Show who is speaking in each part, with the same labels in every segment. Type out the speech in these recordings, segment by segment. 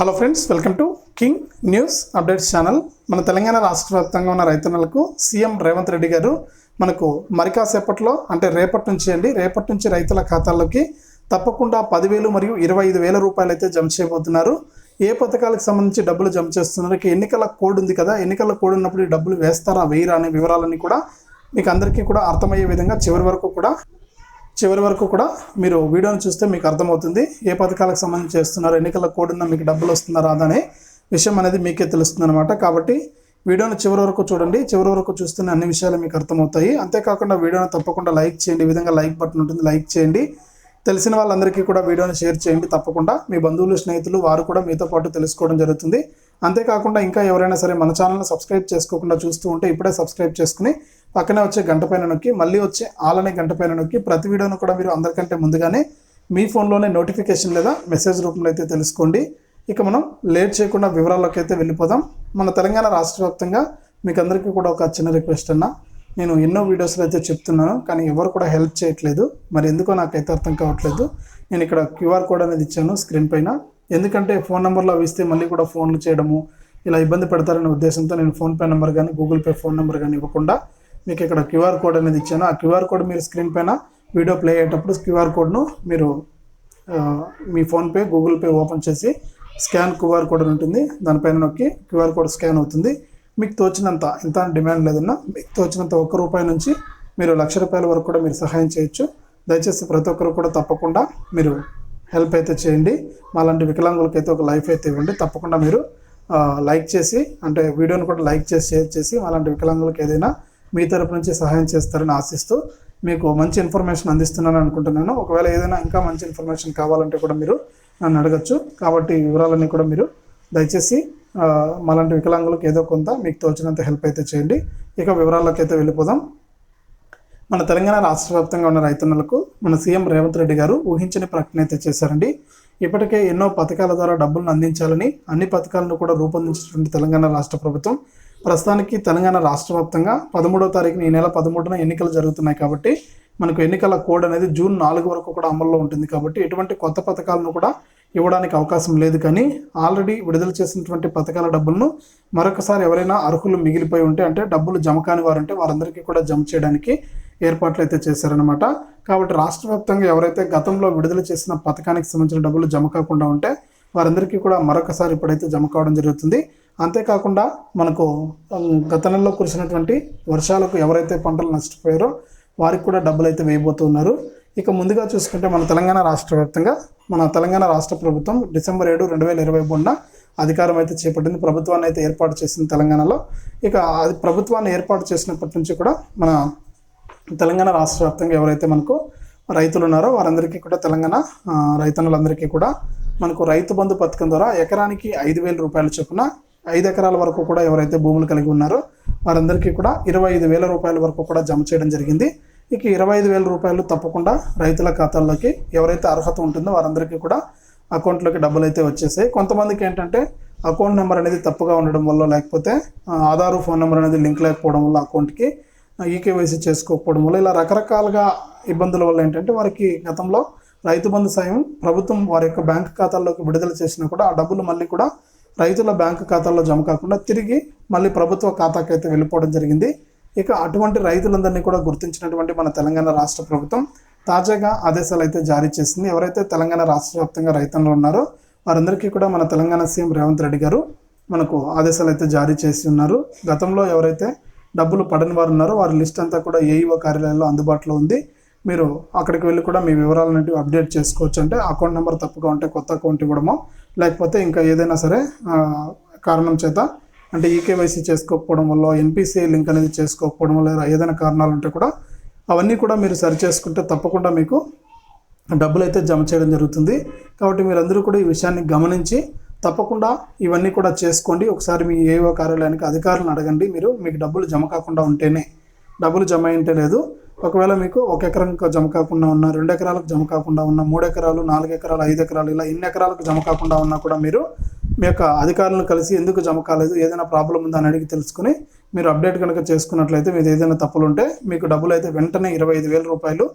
Speaker 1: Hello friends welcome to king news updates channel మన తెలంగాణ రాష్ట్ర వ్యాప్తంగా ఉన్న రైతన్నలకు సీఎం రేవంత్ రెడ్డి గారు మనకు మరి కాసేపట్లో అంటే రేపటి నుంచి అండి రేపటి నుంచి రైతుల ఖాతాల్లోకి తప్పకుండా పదివేలు మరియు ఇరవై ఐదు వేల రూపాయలు అయితే జమ చేయబోతున్నారు. ఏ పథకాలకు సంబంధించి డబ్బులు జమ చేస్తున్నారు ఎన్నికల కోడ్ ఉంది కదా ఎన్నికల కోడ్ ఉన్నప్పుడు డబ్బులు వేస్తారా వేయరా అనే వివరాలన్నీ కూడా మీకు అందరికీ కూడా అర్థమయ్యే విధంగా చివరి వరకు కూడా చివరి వరకు కూడా మీరు వీడియోని చూస్తే మీకు అర్థమవుతుంది. ఏ పథకాలకు సంబంధించి చేస్తున్నారు ఎన్నికల కోడున్న ఉన్న మీకు డబ్బులు వస్తుందా రాదా అనే విషయం అనేది మీకే తెలుస్తుంది అనమాట కాబట్టి వీడియోని చివరి వరకు చూడండి. చివరి వరకు చూస్తున్న అన్ని విషయాలు మీకు అర్థమవుతాయి. అంతేకాకుండా వీడియోని తప్పకుండా లైక్ చేయండి. ఈ విధంగా లైక్ బటన్ ఉంటుంది లైక్ చేయండి. తెలిసిన వాళ్ళందరికీ కూడా వీడియోని షేర్ చేయండి తప్పకుండా. మీ బంధువులు స్నేహితులు వారు కూడా మీతో పాటు తెలుసుకోవడం జరుగుతుంది. అంతేకాకుండా ఇంకా ఎవరైనా సరే మన ఛానల్ని సబ్స్క్రైబ్ చేసుకోకుండా చూస్తూ ఉంటే ఇప్పుడే సబ్స్క్రైబ్ చేసుకుని పక్కనే వచ్చే గంట పైన నొక్కి మళ్ళీ వచ్చే ఆలనే గంట పైన నొక్కి ప్రతి వీడియోను కూడా మీరు అందరికంటే ముందుగానే మీ ఫోన్లోనే నోటిఫికేషన్ లేదా మెసేజ్ రూపంలో అయితే తెలుసుకోండి. ఇక మనం లేట్ చేయకుండా వివరాల్లోకి అయితే వెళ్ళిపోదాం. మన తెలంగాణ రాష్ట్ర వ్యాప్తంగా మీకు అందరికీ కూడా ఒక చిన్న రిక్వెస్ట్ అన్న. నేను ఎన్నో వీడియోస్లో అయితే చెప్తున్నాను కానీ ఎవరు కూడా హెల్ప్ చేయట్లేదు. మరి ఎందుకో నాకైతే అర్థం కావట్లేదు. నేను ఇక్కడ క్యూఆర్ కోడ్ అనేది ఇచ్చాను స్క్రీన్ పైన. ఎందుకంటే ఫోన్ నెంబర్లో అవి ఇస్తే మళ్ళీ కూడా ఫోన్లు చేయడము ఇలా ఇబ్బంది పెడతారనే ఉద్దేశంతో నేను ఫోన్పే నెంబర్ కానీ గూగుల్ పే ఫోన్ నెంబర్ కానీ ఇవ్వకుండా మీకు ఇక్కడ క్యూఆర్ కోడ్ అనేది ఇచ్చాను. ఆ క్యూఆర్ కోడ్ మీరు స్క్రీన్ పైన వీడియో ప్లే అయ్యేటప్పుడు క్యూఆర్ కోడ్ను మీరు మీ ఫోన్పే గూగుల్ పే ఓపెన్ చేసి స్కాన్ క్యూఆర్ కోడ్ అని ఉంటుంది. దానిపైన నొక్కి క్యూఆర్ కోడ్ స్కాన్ అవుతుంది. మీకు తోచినంత ఇంత డిమాండ్ లేదన్నా మీకు తోచినంత ఒక్క రూపాయి నుంచి మీరు లక్ష రూపాయల వరకు కూడా మీరు సహాయం చేయొచ్చు. దయచేసి ప్రతి ఒక్కరు కూడా తప్పకుండా మీరు హెల్ప్ అయితే చేయండి. మాలాంటి వికలాంగులకి అయితే ఒక లైఫ్ అయితే ఇవ్వండి. తప్పకుండా మీరు లైక్ చేసి అంటే వీడియోని కూడా లైక్ చేసి షేర్ చేసి అలాంటి వికలాంగులకు ఏదైనా మీ తరపు నుంచి సహాయం చేస్తారని ఆశిస్తూ మీకు మంచి ఇన్ఫర్మేషన్ అందిస్తున్నాను అనుకుంటున్నాను. ఒకవేళ ఏదైనా ఇంకా మంచి ఇన్ఫర్మేషన్ కావాలంటే కూడా మీరు నన్ను అడగచ్చు. కాబట్టి వివరాలన్నీ కూడా మీరు దయచేసి మాలాంటి వికలాంగులకు ఏదో కొంత మీకు తోచినంత హెల్ప్ అయితే చేయండి. ఇక వివరాల్లోకి అయితే వెళ్ళిపోదాం. మన తెలంగాణ రాష్ట్ర వ్యాప్తంగా ఉన్న రైతన్నలకు మన సీఎం రేవంత్ రెడ్డి గారు ఊహించని ప్రకటన అయితే చేశారండి. ఇప్పటికే ఎన్నో పథకాల ద్వారా డబ్బులను అందించాలని అన్ని పథకాలను కూడా రూపొందించినటువంటి తెలంగాణ రాష్ట్ర ప్రభుత్వం. ప్రస్తుతానికి తెలంగాణ రాష్ట్ర వ్యాప్తంగా పదమూడో తారీఖున ఈ నెల పదమూడున ఎన్నికలు జరుగుతున్నాయి కాబట్టి మనకు ఎన్నికల కోడ్ అనేది జూన్ నాలుగు వరకు కూడా అమల్లో ఉంటుంది కాబట్టి ఎటువంటి కొత్త పథకాలను కూడా ఇవ్వడానికి అవకాశం లేదు కానీ ఆల్రెడీ విడుదల చేసినటువంటి పథకాల డబ్బులను మరొకసారి ఎవరైనా అర్హులు మిగిలిపోయి ఉంటే అంటే డబ్బులు జమ కాని వారంటే వారందరికీ కూడా జమ చేయడానికి ఏర్పాట్లు అయితే చేశారనమాట కాబట్టి రాష్ట్ర వ్యాప్తంగా ఎవరైతే గతంలో విడుదల చేసిన పథకానికి సంబంధించిన డబ్బులు జమ కాకుండా ఉంటే వారందరికీ కూడా మరొకసారి ఇప్పుడైతే జమ కావడం జరుగుతుంది. అంతేకాకుండా మనకు గత నెలలో కురిసినటువంటి వర్షాలకు ఎవరైతే పంటలు నష్టపోయారో వారికి కూడా డబ్బులు అయితే వేయబోతున్నారు. ఇక ముందుగా చూసుకుంటే మన తెలంగాణ రాష్ట్ర వ్యాప్తంగా మన తెలంగాణ రాష్ట్ర ప్రభుత్వం డిసెంబర్ ఏడు రెండు వేల ఇరవై మూడున అధికారం అయితే చేపట్టింది. ప్రభుత్వాన్ని అయితే ఏర్పాటు చేసింది తెలంగాణలో. ఇక అది ప్రభుత్వాన్ని ఏర్పాటు చేసినప్పటి నుంచి కూడా మన తెలంగాణ రాష్ట్ర వ్యాప్తంగా ఎవరైతే మనకు రైతులు ఉన్నారో వారందరికీ కూడా తెలంగాణ రైతన్నులందరికీ కూడా మనకు రైతు బంధు పథకం ద్వారా ఎకరానికి ఐదు వేల రూపాయలు చొప్పున ఐదు ఎకరాల వరకు కూడా ఎవరైతే భూములు కలిగి ఉన్నారో వారందరికీ కూడా ఇరవై ఐదు వేల రూపాయల వరకు కూడా జమ చేయడం జరిగింది. ఇక ఇరవై ఐదు వేల రూపాయలు తప్పకుండా రైతుల ఖాతాల్లోకి ఎవరైతే అర్హత ఉంటుందో వారందరికీ కూడా అకౌంట్లోకి డబ్బులు అయితే వచ్చేసాయి. కొంతమందికి ఏంటంటే అకౌంట్ నెంబర్ అనేది తప్పుగా ఉండడం వల్ల లేకపోతే ఆధారు ఫోన్ నెంబర్ అనేది లింక్ లేకపోవడం వల్ల అకౌంట్కి ఈకేవైసీ చేసుకోకపోవడం వల్ల ఇలా రకరకాలుగా ఇబ్బందుల వల్ల ఏంటంటే వారికి గతంలో రైతు బంధు సాయం ప్రభుత్వం వారి యొక్క బ్యాంక్ ఖాతాల్లోకి విడుదల చేసినా కూడా ఆ డబ్బులు మళ్ళీ కూడా రైతుల బ్యాంక్ ఖాతాల్లో జమ కాకుండా తిరిగి మళ్ళీ ప్రభుత్వ ఖాతాకి అయితే వెళ్ళిపోవడం జరిగింది. ఇక అటువంటి రైతులందరినీ కూడా గుర్తించినటువంటి మన తెలంగాణ రాష్ట్ర ప్రభుత్వం తాజాగా ఆదేశాలు అయితే జారీ చేసింది. ఎవరైతే తెలంగాణ రాష్ట్ర వ్యాప్తంగా రైతులు ఉన్నారో వారందరికీ కూడా మన తెలంగాణ సీఎం రేవంత్ రెడ్డి గారు మనకు ఆదేశాలు అయితే జారీ చేసి ఉన్నారు. గతంలో ఎవరైతే డబ్బులు పడని వారు ఉన్నారు. వారి లిస్ట్ అంతా కూడా ఏఈఓ కార్యాలయంలో అందుబాటులో ఉంది. మీరు అక్కడికి వెళ్ళి కూడా మీ వివరాలనేవి అప్డేట్ చేసుకోవచ్చు. అంటే అకౌంట్ నెంబర్ తప్పుగా ఉంటే కొత్త అకౌంట్ ఇవ్వడమో లేకపోతే ఇంకా ఏదైనా సరే కారణం చేత అంటే ఈకేవైసీ చేసుకోకపోవడం వల్ల ఎన్పిసిఐ లింక్ అనేది చేసుకోకపోవడం వల్ల ఏదైనా కారణాలు ఉంటే కూడా అవన్నీ కూడా మీరు సరి చేసుకుంటే తప్పకుండా మీకు డబ్బులు అయితే జమ చేయడం జరుగుతుంది. కాబట్టి మీరందరూ కూడా ఈ విషయాన్ని గమనించి తప్పకుండా ఇవన్నీ కూడా చేసుకోండి. ఒకసారి మీ ఏవో కార్యాలయానికి అధికారులను అడగండి. మీరు మీకు డబ్బులు జమ కాకుండా ఉంటేనే. డబ్బులు జమ అయింటే లేదు. ఒకవేళ మీకు ఒక ఎకరానికి జమ కాకుండా ఉన్న రెండు ఎకరాలకు జమ కాకుండా ఉన్న మూడు ఎకరాలు నాలుగు ఎకరాలు ఐదు ఎకరాలు ఇలా ఎన్ని ఎకరాలకు జమ కాకుండా ఉన్నా కూడా మీరు మీ యొక్క అధికారులను కలిసి ఎందుకు జమ కాలేదు ఏదైనా ప్రాబ్లం ఉందా అని అడిగి తెలుసుకుని మీరు అప్డేట్ కనుక చేసుకున్నట్లయితే మీరు ఏదైనా తప్పులు ఉంటే మీకు డబ్బులు అయితే వెంటనే ఇరవై ఐదు వేల రూపాయలు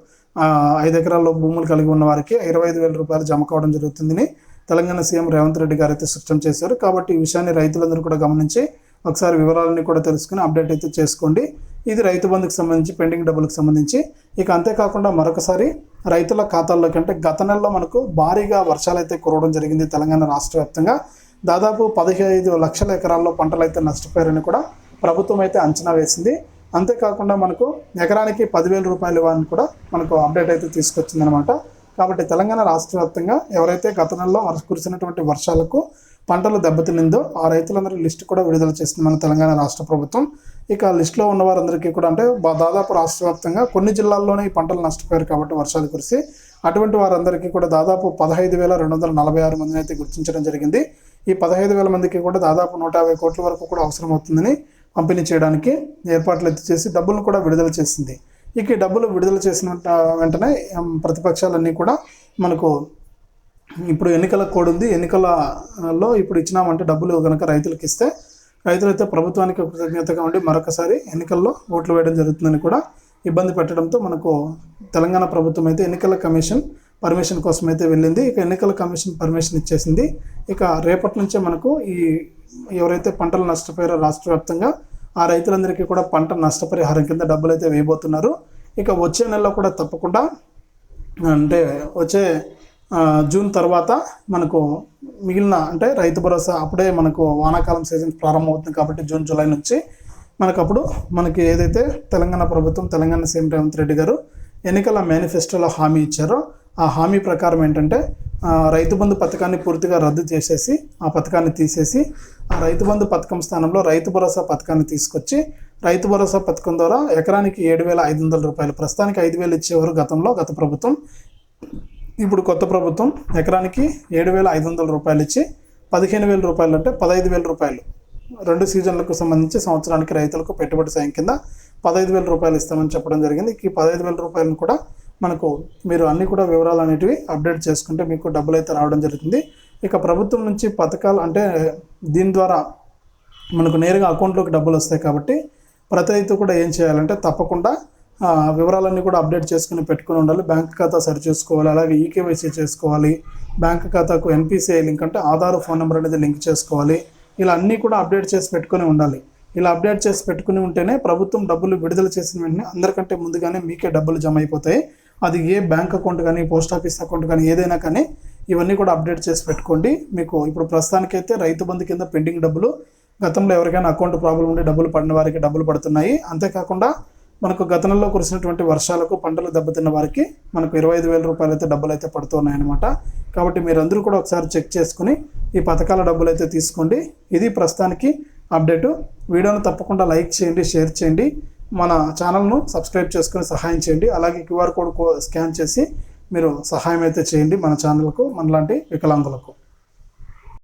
Speaker 1: ఐదు ఎకరాల్లో భూములు కలిగి ఉన్న వారికి ఇరవై ఐదు వేల రూపాయలు జమ కావడం జరుగుతుందని తెలంగాణ సీఎం రేవంత్ రెడ్డి గారు అయితే స్పష్టం చేశారు. కాబట్టి ఈ విషయాన్ని రైతులందరూ కూడా గమనించి ఒకసారి వివరాలన్నీ కూడా తెలుసుకుని అప్డేట్ అయితే చేసుకోండి. ఇది రైతు బంధుకు సంబంధించి పెండింగ్ డబ్బులకు సంబంధించి. ఇక అంతేకాకుండా మరొకసారి రైతుల ఖాతాల్లోకి అంటే గత నెలలో మనకు భారీగా వర్షాలు అయితే కురవడం జరిగింది తెలంగాణ రాష్ట్ర వ్యాప్తంగా. దాదాపు పదిహేను లక్షల ఎకరాల్లో పంటలు అయితే నష్టపోయారని కూడా ప్రభుత్వం అయితే అంచనా వేసింది. అంతేకాకుండా మనకు ఎకరానికి పదివేల రూపాయలు ఇవ్వాలని కూడా మనకు అప్డేట్ అయితే తీసుకొచ్చిందనమాట కాబట్టి తెలంగాణ రాష్ట్ర వ్యాప్తంగా ఎవరైతే గత నెలలో వర్ష కురిసినటువంటి వర్షాలకు పంటలు దెబ్బతినిందో ఆ రైతులందరి లిస్ట్ కూడా విడుదల చేసింది మన తెలంగాణ రాష్ట్ర ప్రభుత్వం. ఇక లిస్టులో ఉన్న వారందరికీ కూడా అంటే దాదాపు రాష్ట్ర వ్యాప్తంగా కొన్ని జిల్లాల్లోనే ఈ పంటలు నష్టపోయారు కాబట్టి వర్షాలు కురిసి అటువంటి వారందరికీ కూడా దాదాపు పదహైదు వేల రెండు వందల నలభై ఆరు మందిని అయితే గుర్తించడం జరిగింది. ఈ పదహైదు వేల మందికి కూడా దాదాపు నూట యాభై కోట్ల వరకు కూడా అవసరం అవుతుందని పంపిణీ చేయడానికి ఏర్పాట్లు అయితే చేసి డబ్బులను కూడా విడుదల చేసింది. ఇక డబ్బులు విడుదల చేసిన వెంటనే ప్రతిపక్షాలన్నీ కూడా మనకు ఇప్పుడు ఎన్నికల కోడ్ ఉంది ఎన్నికలలో ఇప్పుడు ఇచ్చినామంటే డబ్బులు కనుక రైతులకు ఇస్తే రైతులైతే ప్రభుత్వానికి కృతజ్ఞతగా ఉండి మరొకసారి ఎన్నికల్లో ఓట్లు వేయడం జరుగుతుందని కూడా ఇబ్బంది పెట్టడంతో మనకు తెలంగాణ ప్రభుత్వం అయితే ఎన్నికల కమిషన్ పర్మిషన్ కోసం అయితే వెళ్ళింది. ఇక ఎన్నికల కమిషన్ పర్మిషన్ ఇచ్చేసింది. ఇక రేపటి నుంచే మనకు ఈ ఎవరైతే పంటలు నష్టపోయారో రాష్ట్ర వ్యాప్తంగా ఆ రైతులందరికీ కూడా పంట నష్టపరిహారం కింద డబ్బులు అయితే వేయబోతున్నారు. ఇక వచ్చే నెలలో కూడా తప్పకుండా అంటే వచ్చే జూన్ తర్వాత మనకు మిగిలిన అంటే రైతు భరోసా అప్పుడే మనకు వానాకాలం సీజన్ ప్రారంభమవుతుంది కాబట్టి జూన్ జూలై నుంచి మనకు అప్పుడు మనకి ఏదైతే తెలంగాణ ప్రభుత్వం తెలంగాణ సీఎం రేవంత్ రెడ్డి గారు ఎన్నికల మేనిఫెస్టోలో హామీ ఇచ్చారో ఆ హామీ ప్రకారం ఏంటంటే రైతు బంధు పథకాన్ని పూర్తిగా రద్దు చేసేసి ఆ పథకాన్ని తీసేసి ఆ రైతు బంధు పథకం స్థానంలో రైతు భరోసా పథకాన్ని తీసుకొచ్చి రైతు భరోసా పథకం ద్వారా ఎకరానికి ఏడు వేల ఐదు వందల రూపాయలు ప్రస్తుతానికి ఐదు వేలు ఇచ్చేవారు గతంలో గత ప్రభుత్వం. ఇప్పుడు కొత్త ప్రభుత్వం ఎకరానికి ఏడు వేల ఐదు వందల రూపాయలు ఇచ్చి పదిహేను వేల రూపాయలు అంటే పదహైదు వేల రూపాయలు. రెండు సీజన్లకు సంబంధించి సంవత్సరానికి రైతులకు పెట్టుబడి సాయం కింద పదహైదు వేల రూపాయలు ఇస్తామని చెప్పడం జరిగింది. ఈ పదహైదు వేల రూపాయలను కూడా మనకు మీరు అన్ని కూడా వివరాలు అనేటివి అప్డేట్ చేసుకుంటే మీకు డబ్బులు అయితే రావడం జరుగుతుంది. ఇక ప్రభుత్వం నుంచి పథకాలు అంటే దీని ద్వారా మనకు నేరుగా అకౌంట్లోకి డబ్బులు వస్తాయి కాబట్టి ప్రతి రైతు కూడా ఏం చేయాలంటే తప్పకుండా వివరాలన్నీ కూడా అప్డేట్ చేసుకుని పెట్టుకుని ఉండాలి. బ్యాంక్ ఖాతా సరి చేసుకోవాలి. అలాగే ఈకేవైసీ చేసుకోవాలి. బ్యాంక్ ఖాతాకు ఎన్పిసిఐ లింక్ అంటే ఆధార్ ఫోన్ నెంబర్ అనేది లింక్ చేసుకోవాలి. ఇలా అన్నీ కూడా అప్డేట్ చేసి పెట్టుకుని ఉండాలి. ఇలా అప్డేట్ చేసి పెట్టుకుని ఉంటేనే ప్రభుత్వం డబ్బులు విడుదల చేసిన వెంటనే అందరికంటే ముందుగానే మీకే డబ్బులు జమ అయిపోతాయి. అది ఏ బ్యాంక్ అకౌంట్ కానీ పోస్ట్ ఆఫీస్ అకౌంట్ కానీ ఏదైనా కానీ ఇవన్నీ కూడా అప్డేట్ చేసి పెట్టుకోండి. మీకు ఇప్పుడు ప్రస్తుతానికైతే రైతు బంధు కింద పెండింగ్ డబ్బులు గతంలో ఎవరికైనా అకౌంట్ ప్రాబ్లం ఉండి డబ్బులు పడిన వారికి డబ్బులు పడుతున్నాయి. అంతేకాకుండా మనకు గత నెలలో కురిసినటువంటి వర్షాలకు పంటలు దెబ్బతిన్న వారికి మనకు ఇరవై ఐదు వేల రూపాయలు అయితే డబ్బులు అయితే పడుతున్నాయి అనమాట కాబట్టి మీరందరూ కూడా ఒకసారి చెక్ చేసుకుని ఈ పథకాల డబ్బులు అయితే తీసుకోండి. ఇది ప్రస్తుతానికి అప్డేటు. వీడియోను తప్పకుండా లైక్ చేయండి షేర్ చేయండి. మన ఛానల్ను సబ్స్క్రైబ్ చేసుకుని సహాయం చేయండి. అలాగే క్యూఆర్ కోడ్ కో- స్కాన్ చేసి మీరు సహాయం అయితే చేయండి మన ఛానల్కు మనలాంటి వికలాంగులకు.